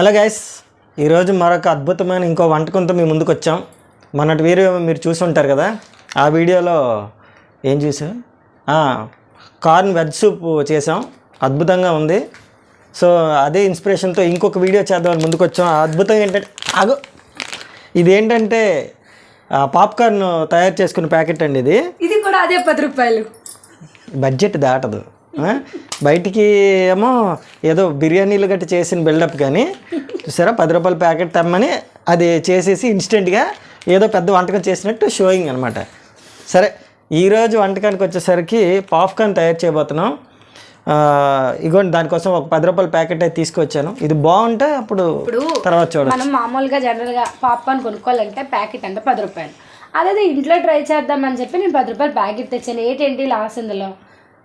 Hello guys ఈరోజు మరొక అద్భుతమైన ఇంకో వంటకంతో మీ ముందుకు వచ్చాం మొన్నటి వీడియో మీరు చూసి ఉంటారు కదా ఆ వీడియోలో ఏం చూసాం? కార్న్ వెజ్ సూప్ చేసాం. అద్భుతంగా ఉంది. సో అదే ఇన్స్పిరేషన్తో ఇంకొక వీడియో చేద్దామని ముందుకు వచ్చాం అద్భుతం ఏంటంటే అగో ఇది ఏంటంటే పాప్కార్న్ తయారు చేసుకున్న ప్యాకెట్ అండి ఇది. ఇది కూడా అదే పది రూపాయలు. బడ్జెట్ దాటదు? బయటికి ఏమో ఏదో బిర్యానీలు గట్టి చేసిన బిల్డప్ కానీ చూసారా? పది రూపాయల ప్యాకెట్ తెమ్మని అది చేసేసి ఇన్స్టెంట్గా ఏదో పెద్ద వంటకం చేసినట్టు షోయింగ్ అనమాట సరే ఈరోజు వంటకానికి వచ్చేసరికి పాప్కార్న్ తయారు చేయబోతున్నాం. ఇగోండి దానికోసం ఒక పది రూపాయల ప్యాకెట్ అయితే తీసుకొచ్చాను. ఇది బాగుంటే అప్పుడు తర్వాత చూడండి మనం మామూలుగా జనరల్గా పాప్కార్న్ కొనుక్కోవాలంటే ప్యాకెట్ అంటే పది రూపాయలు. అదే ఇంట్లో ట్రై చేద్దామని చెప్పి నేను పది రూపాయలు ప్యాకెట్ తెచ్చాను. ఏంటండి లాస్ ఇందులో?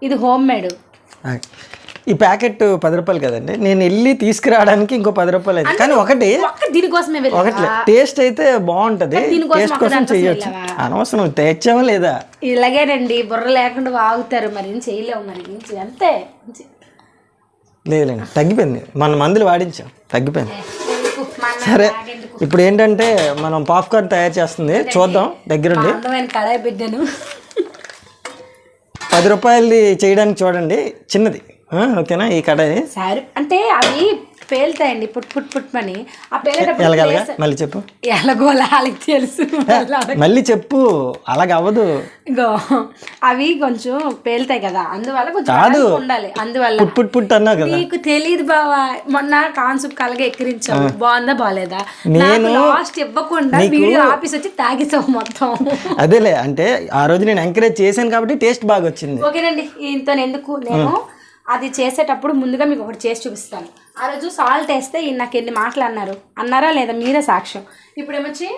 ఇది హోమ్ మేడ్. ఈ ప్యాకెట్ పది రూపాయలు కదండి. నేను వెళ్ళి తీసుకురావడానికి ఇంకో పది రూపాయలు అయితే కానీ ఒకటి దీనికోసమే ఒకటి టేస్ట్ అయితే బాగుంటది. టేస్ట్ కోసం చేయొచ్చు? అనవసరం తెచ్చావా లేదా? ఇలాగేనండి బుర్ర లేకుండా వాగుతారు. మరి ఏం చేయలేవు మరి అంతే. లేదులేండి తగ్గిపోయింది. మన మందులు వాడించాం తగ్గిపోయింది. సరే? ఇప్పుడు ఏంటంటే మనం పాప్కార్న్ తయారు చేస్తుంది. చూద్దాం దగ్గరుండి. కళాయి పెట్టాను పది రూపాయలది చేయడానికి చూడండి. చిన్నది. ఓకేనా? ఈ కడాయి. సారీ. అంటే అవి పేలుతాయండి పుట్ పుట్ పుట్ అని ఆ పేలేటప్పుడు మళ్ళీ చెప్పు. ఎలాగోల వాళ్ళకి తెలుసు. మళ్ళీ చెప్పు. అలాగ అవ్వదు. ఇగో అవి కొంచెం పేలుతాయి కదా అందువల్ల కొంచెం ఉండాలి. అందువల్ల పుట్ పుట్ పుట్ అన్నావు కదా. నీకు తెలియదు బావా. మొన్న కాన్సెప్ట్ కలగా ఎక్కిరించావు. బాగుందా బాగాలేదా నేను- లాస్ట్ ఇవ్వకుండా వీడియో ఆఫీస్ వచ్చి తాగేసావు మొత్తం. అదేలే అంటే ఆ రోజు నేను ఎంకరేజ్ చేశాను కాబట్టి టేస్ట్ బాగా వచ్చింది. ఓకేనండి ఇంత ఎందుకు? నేను అది చేసేటప్పుడు ముందుగా మీకు ఒకటి చేసి చూపిస్తాను. ఆ రోజు సాల్ట్ వేస్తే నాకు ఎన్ని మాటలు అన్నారు. అన్నారా లేదా మీరే సాక్ష్యం. ఇప్పుడు ఏమొచ్చి?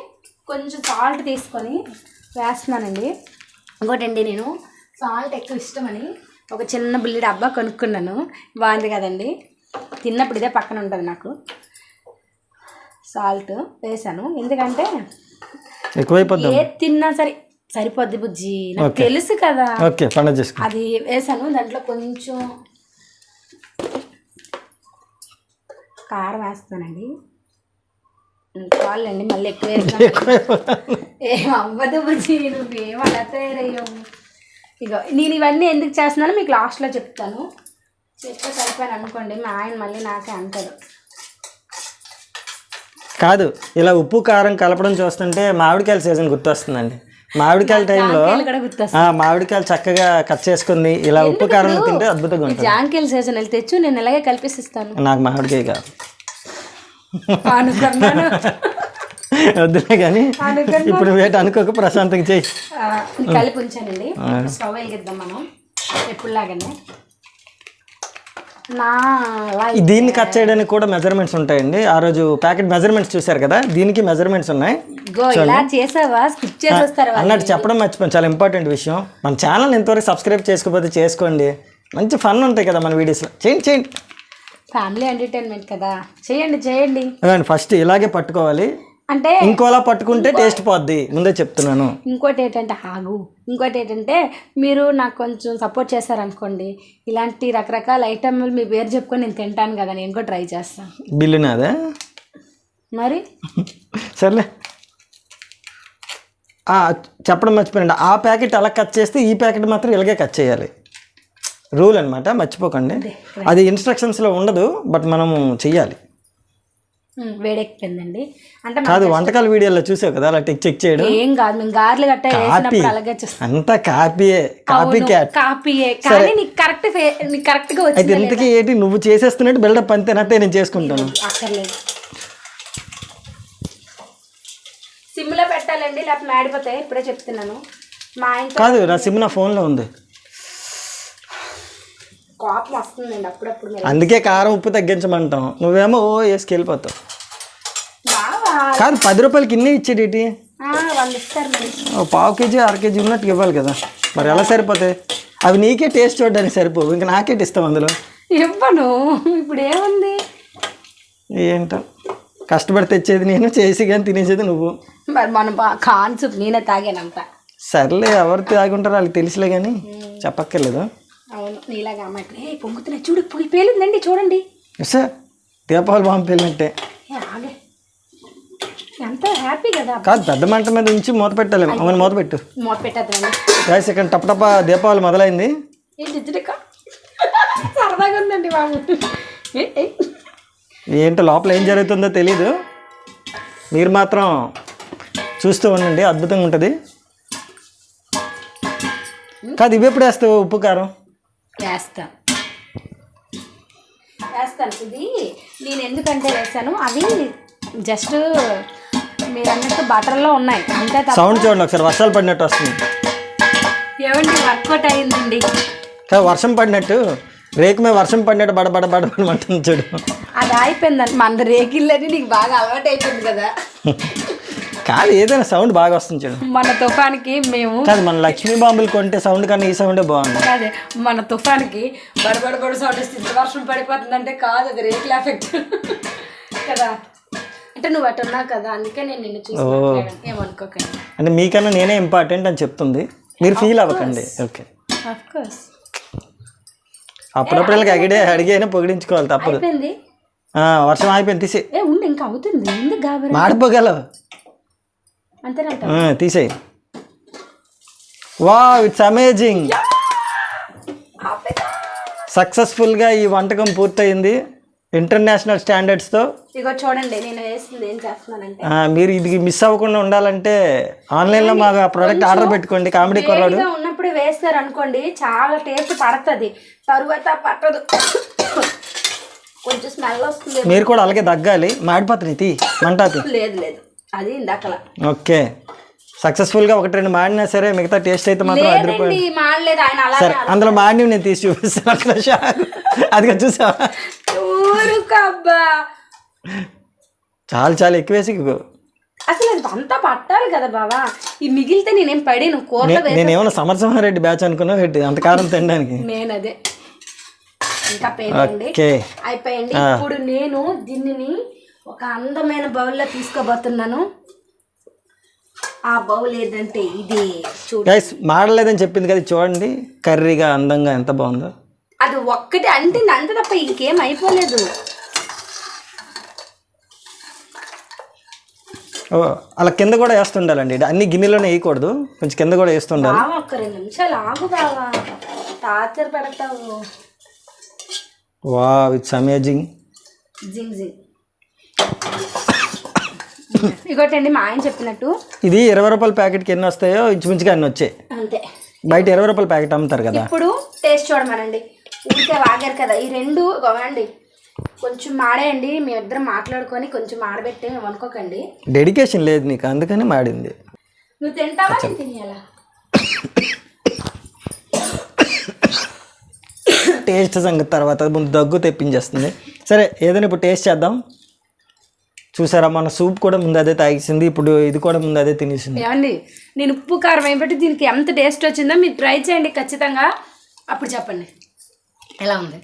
కొంచెం సాల్ట్ తీసుకొని వేస్తున్నానండి. ఇంకోటండి నేను. సాల్ట్ ఎక్కువ ఇష్టమని ఒక చిన్న బుల్లి డబ్బా కొనుక్కున్నాను. బాగుంది కదండి. తిన్నప్పుడు ఇదే పక్కన ఉంటుంది నాకు. సాల్ట్ వేసాను. ఎందుకంటే ఏ తిన్నా సరే సరిపోద్ది బుజ్జి. నాకు తెలుసు కదా. అది వేసాను. దాంట్లో కొంచెం కారం వేస్తానండి. చాలండి మళ్ళీ ఎక్కువ ఏం అవ్వదు బుజ్జి నువ్వేం అలా తయారయ్యావు? ఇగో నేను ఇవన్నీ ఎందుకు చేస్తున్నానో మీకు లాస్ట్లో చెప్తాను. చెప్తే సరిపోయాను అనుకోండి మా ఆయన మళ్ళీ నాకే అంటారు కాదు ఇలా ఉప్పు కారం కలపడం చూస్తుంటే మామిడికాయల సీజన్ గుర్తొస్తుందండి. మామిడికాయల టైంలో మామిడికాయలు చక్కగా కట్ చేసుకుంది. ఇలా ఉప్పు కారం తింటే అద్భుతంగా ఉంటుంది. జాంకాయలు సీజన్ వెళ్తే తెచ్చు నేను ఇలాగే కలిపిస్తాను నాకు మామిడికాయ కాదు. వద్దులే కానీ ఇప్పుడు వేట అనుకోక ప్రశాంతంగా చేయి. కలిపి ఉంచానండి. స్టవ్ వెలిగిద్దాం మనం. ఎప్పుడులాగానే. దీన్ని కట్ చేయడానికి కూడా మెజర్మెంట్స్ ఉంటాయండి. ఆ రోజు ప్యాకెట్ మెజర్మెంట్స్ చూశారు కదా? దీనికి మెజర్మెంట్స్ ఉన్నాయి. అన్నట్టు చెప్పడం మర్చిపోయాను. చాలా ఇంపార్టెంట్ విషయం. మన ఛానల్ ఎంతవరకు సబ్స్క్రైబ్ చేసుకోకపోతే చేసుకోండి. మంచి ఫన్ ఉంటాయి కదా మన వీడియోస్లో చేయండి చేయండి. ఫ్యామిలీ ఎంటర్టైన్మెంట్ కదా. చేయండి చేయండి. ఫస్ట్ ఇలాగే పట్టుకోవాలి. అంటే ఇంకోలా పట్టుకుంటే టేస్ట్ పోద్ది. ముందే చెప్తున్నాను. ఇంకోటి ఏంటంటే ఆగు. ఇంకోటి ఏంటంటే మీరు నాకు కొంచెం సపోర్ట్ చేశారనుకోండి ఇలాంటి రకరకాల ఐటమ్లు మీ పేరు చెప్పుకొని నేను తింటాను కదా నేను కూడా ట్రై చేస్తాను బిల్లు నాదే? మరి? సర్లే. చెప్పడం మర్చిపోయానండి. ఆ ప్యాకెట్ అలా కట్ చేస్తే ఈ ప్యాకెట్ మాత్రం ఇలాగే కట్ చేయాలి. రూల్ అనమాట మర్చిపోకండి. అది ఇన్స్ట్రక్షన్స్లో ఉండదు బట్ మనము చెయ్యాలి. వేడెక్కిపోయిందండి. అంటే కాదు వంటకాల వీడియోలో చూసావు కదా అలా చెక్ చెక్ చేయడం? ఏం కాదు మేము గార్లు గట్ట వేసినప్పుడు అలాగే చేస్తాం. అంతా కాపీయే కాపీ క్యాట్ కాపీయే. కానీ నీకు కరెక్ట్ నీకు కరెక్ట్గా అయితే వచ్చింది ఇంతకీ ఏంటి నువ్వు చేసేస్తున్నట్టు బిల్డప్ అంతేనంటే నేను చేసుకుంటాను. అక్కర్లేదు. సిమ్లో పెట్టాలండి లేకపోతే మాడిపోతాయి ఇప్పుడే చెప్తున్నాను. మా ఆయనతో కాదు నా సిమ్ నా ఫోన్లో ఉంది. కోపం వస్తుందండి అప్పుడప్పుడు మీరు. అందుకే కారం ఉప్పు తగ్గించమంటాం. నువ్వేమో ఓ వేసుకు వెళ్ళిపోతావు. బావా. కాదు పది రూపాయలకి ఇన్ని ఇచ్చేటి ఆ, ఇస్తారు మరి. పావు కేజీ అర కేజీ ఉన్నట్టు ఇవ్వాలి కదా. మరి ఎలా సరిపోతాయి? అవి నీకే టేస్ట్ చూడడానికి సరిపోవు. ఇంకా నాకేటి ఇస్తాం అందులో? ఇవ్వను. ఇప్పుడు ఏముంది? ఏంటో? కష్టపడి తెచ్చేది నేను చేసి కానీ తినేసేది నువ్వు. మరి మన కాన్సెప్ట్ నేనే తాగానంత. సర్లే ఎవరు తాగుంటారో వాళ్ళకి తెలిసిలే కానీ చెప్పక్కర్లేదు. అవును నీలాగా అమ్మాయి పొంగుతున్నాయి చూడు పొయ్యి పేలిందండి చూడండి. సార్ దీపావళి బాంబు పేలినట్టే. ఆగే. ఎంత హ్యాపీ కదా. కాదు పెద్ద మంట మీద ఉంచి మూత పెట్టాలి అవును మూత పెట్టు. మూత పెట్టద్దండి గాయస్ ఇక్కడ టప్ టప దీపావళి మొదలైంది. ఏంటి ఇద్దరిక సరదాగా ఉందండి బాబు. ఏంటో లోపల ఏం జరుగుతుందో తెలీదు. మీరు మాత్రం చూస్తూ ఉండండి అద్భుతంగా ఉంటుంది. కాదు ఇవి ఎప్పుడు వేస్తావు ఉప్పు కారం? వేస్తాను వేస్తాను ఇది నేను ఎందుకంటే వేస్తాను అవి జస్ట్ మీరు అన్నట్టు బటర్లో ఉన్నాయి. అంతే సౌండ్ చూడండి ఒకసారి వర్షాలు పడినట్టు వస్తుంది. ఏమండి వర్కౌట్ అయ్యిందండి. వర్షం పడినట్టు రేకు మీద వర్షం పడినట్టు బడ బడ చూడు. అది అయిపోయిందండి. మన రేకిళ్ళని నీకు బాగా అలవాటు అయిపోయింది కదా. కాదు ఏదైనా సౌండ్ బాగా వస్తుంది చూడు. మన తుఫాన్కి మేము కాదు మన లక్ష్మీ బాంబులు కొంటే సౌండ్ కన్నా ఈ సౌండే బాగుంది. అదే మన తుఫాన్కి బడబడ బడ సౌండ్ వస్తుంది వర్షం పడిపోతుందంటే కాదు అది రేకుల ఎఫెక్ట్ కదా? అంటే నువ్వు అటు ఉన్నావు కదా అందుకే నేను నిన్ను చూసి మాట్లాడాను. ఏమనుకోకండి అంటే మీకన్నా నేనే ఇంపార్టెంట్ అని చెప్తుంది. మీరు ఫీల్ అవ్వకండి. ఓకే ఆఫ్ కోర్స్ అప్పుడప్పుడు వీళ్ళకి అడిగే అడిగైనా పొగిడించుకోవాలి తప్పదు. అయిపోయింది? ఆ, వర్షం అయిపోయింది తీసే. ఏ ఉండి ఇంకా అవుతుంది. ఎందుకు గాబరి. మాడిపోగలవు. తీసేయి. వా ఇట్స్ అమేజింగ్ సక్సెస్ఫుల్గా ఈ వంటకం పూర్తయింది. ఇంటర్నేషనల్ స్టాండర్డ్స్తో ఇగో చూడండి నేను వేసింది ఏం చేస్తున్నానంటే. మీరు ఇది మిస్ అవ్వకుండా ఉండాలంటే ఆన్లైన్లో ఆ ప్రోడక్ట్ ఆర్డర్ పెట్టుకోండి కామెడీ కొర్రాడు. వేడిగా ఉన్నప్పుడు వేస్తారు అనుకోండి చాలా టేస్ట్ పడుతుంది. తరువాత పట్టదు. కొంచెం స్మెల్ వస్తుంది. మీరు కూడా అలాగే తగ్గాలి. మాడిపోతుంది తీ మంటాతి లేదు లేదు. అది ఇందాకలా. ఓకే. సక్సెస్ఫుల్గా ఒకటి రెండు మాడినా సరే మిగతా టేస్ట్ అయితే మాత్రం అదిరిపోయి లేదండి మాడలేదు ఆయన అలా సరే అందులో మాడినవి నేను తీసి చూపిస్తాను అక్కడ అదిగా ఊరుకబ్బా. చాలా చాలా ఎక్కువ వేసి ఇగో. అసలు అది అంతా పట్టాలి కదా బావా. ఈ మిగిలితే నేనేం పడాను కూరలో వే నేను ఏమన్నా సమరసింహారెడ్డి బ్యాచ్ అనుకున్నా పెట్టి అంత కారం తినడానికి. నేను అదే ఇంకా అయిపోయింది. ఇప్పుడు నేను దీనిని ఒక అందమైన బౌల్లో తీసుకోబోతున్నాను. ఆ బౌల్ ఏదంటే ఇది గైస్ మాడలేదని చెప్పింది కదా చూడండి కర్రీగా అందంగా ఎంత బాగుందో. అది ఒక్కటి అంటింది అంతే తప్ప ఇంకేం అయిపోలేదు. అలా కింద కూడా వేస్తుండాలండి. అన్ని గిన్నెలోనే వేయకూడదు. కొంచెం కింద కూడా వేస్తుండాలి. ఒక్క రెండు నిమిషాలు ఆగు బావా. టార్చర్ పెడతావు. వా ఇట్స్ అమేజింగ్ జింగ్ జింగ్. ఇగోటండి మా ఆయన చెప్పినట్టు. ఇది ఇరవై రూపాయల ప్యాకెట్కి ఎన్ని వస్తాయో ఇంచుమించుగా అన్ని వచ్చాయి. అంతే. బయట ఇరవై రూపాయల ప్యాకెట్ అమ్ముతారు కదా. ఇప్పుడు టేస్ట్ చూడమనండి. ఊరికే వాగారు కదా. ఈ రెండు గోవండి కొంచెం మాడేయండి మేమిద్దరం మాట్లాడుకొని కొంచెం మాడబెట్టి మేము అనుకోకండి డెడికేషన్ లేదు నీకు అందుకని మాడింది. నువ్వు తింటావా నేను తినేయాలా? టేస్ట్ సంగతి తర్వాత ముందు దగ్గు తెప్పించేస్తుంది. సరే ఏదైనా ఇప్పుడు టేస్ట్ చేద్దాం. చూసారా మన సూప్ కూడా ముందు అదే తాగేసింది ఇప్పుడు ఇది కూడా ముందు అదే తినేసింది. ఏమండి నేను ఉప్పు కారం వేయబట్టి దీనికి ఎంత టేస్ట్ వచ్చిందో మీరు ట్రై చేయండి ఖచ్చితంగా. అప్పుడు చెప్పండి. ఎలా ఉంది?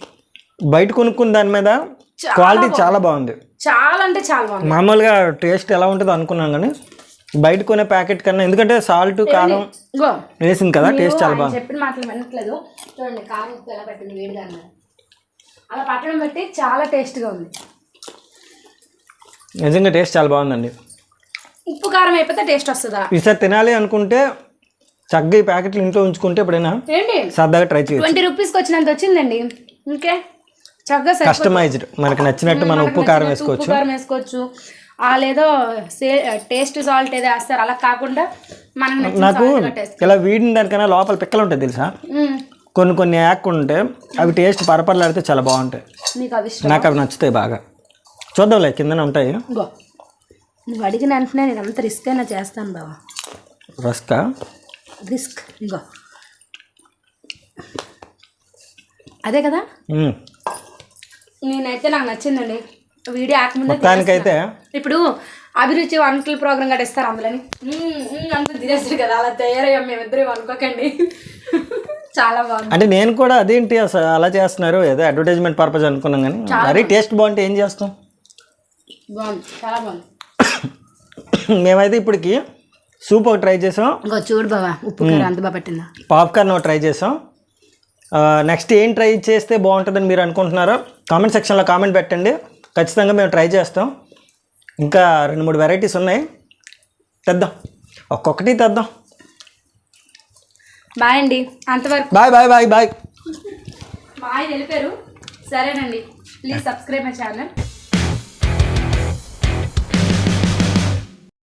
బయట కొనుక్కున్న దాని మీద క్వాలిటీ చాలా బాగుంది. చాలా అంటే చాలా బాగుంది. మామూలుగా టేస్ట్ ఎలా ఉంటుందో అనుకున్నాం కానీ బయట కొనే ప్యాకెట్ కన్నా ఎందుకంటే సాల్ట్ కారం వేసింది కదా టేస్ట్ చాలా బాగుంది. చెప్పిన మాటలు వినట్లేదు. చూడండి కారం ఎలా పెట్టింది వేడిగా అలా పట్టడం బట్టి చాలా టేస్ట్గా ఉంది. నిజంగా టేస్ట్ చాలా బాగుందండి. ఉప్పు కారం అయిపోతే టేస్ట్ వస్తుందా? ఈసారి తినాలి అనుకుంటే చక్కగా ఈ ప్యాకెట్లు ఇంట్లో ఉంచుకుంటే ఎప్పుడైనా ఏంటి? సరదాగా ట్రై చేయొచ్చు. ట్వంటీ రూపీస్కి వచ్చినంత వచ్చిందండి. ఇంకే? చక్కగా. కస్టమైజ్డ్. మనకి నచ్చినట్టు మనం ఉప్పు కారం వేసుకోవచ్చు. కారం వేసుకోవచ్చు. వాళ్ళేదో సే టేస్ట్ సాల్ట్ ఏదో వేస్తారు. అలా కాకుండా మనకు నచ్చిన నాకు. ఇలా వీడిన దానికన్నా లోపల పిక్కలు ఉంటాయి తెలుసా. కొన్ని కొన్ని యాక్ ఉంటే అవి టేస్ట్ పరపరలాడితే చాలా బాగుంటాయి. నాకు అవి నచ్చుతాయి బాగా. చూద్దాంలే కిందనే ఉంటాయి. ఇంకో నువ్వు అడిగిన వెంటనే నేను అంత రిస్క్ అయినా చేస్తాను బావా. రస్కా రిస్క్ ఇంకో అదే కదా? మ్మ్. నేనైతే నాకు నచ్చిందండి. వీడియో ఆకముందే మొత్తానికైతే? ఇప్పుడు అభిరుచి వంటల ప్రోగ్రామ్ కూడా ఇస్తారు అందులోని. మ్మ్, మ్మ్ అనుకుని తినేస్తారు కదా అలా తయారయ్యాం మేమిద్దరం అనుకోకండి. చాలా బాగుంది. అంటే నేను కూడా అదేంటి అసలు అలా చేస్తున్నారు ఏదో అడ్వర్టైజ్మెంట్ పర్పస్ అనుకున్నాం కానీ మరీ టేస్ట్ బాగుంటే ఏం చేస్తాం? మేమైతే ఇప్పటికి సూప్ ఒకటి ట్రై చేసాం. ఇంకో చూడు బాబా ఉప్పు అంత బాగా పట్టిందా? పాప్కార్న్ ఒకటి ట్రై చేసాం. నెక్స్ట్ ఏం ట్రై చేస్తే బాగుంటుందని మీరు అనుకుంటున్నారో కామెంట్ సెక్షన్లో కామెంట్ పెట్టండి. ఖచ్చితంగా మేము ట్రై చేస్తాం. ఇంకా రెండు మూడు వెరైటీస్ ఉన్నాయి. తెద్దాం. ఒక్కొక్కటి తెద్దాం. బాయ్ అండి అంతవరకు. Bye bye bye bye. Bye వెళ్ళిపోయారు. సరేనండి ప్లీజ్ సబ్స్క్రైబ్ మై ఛానల్.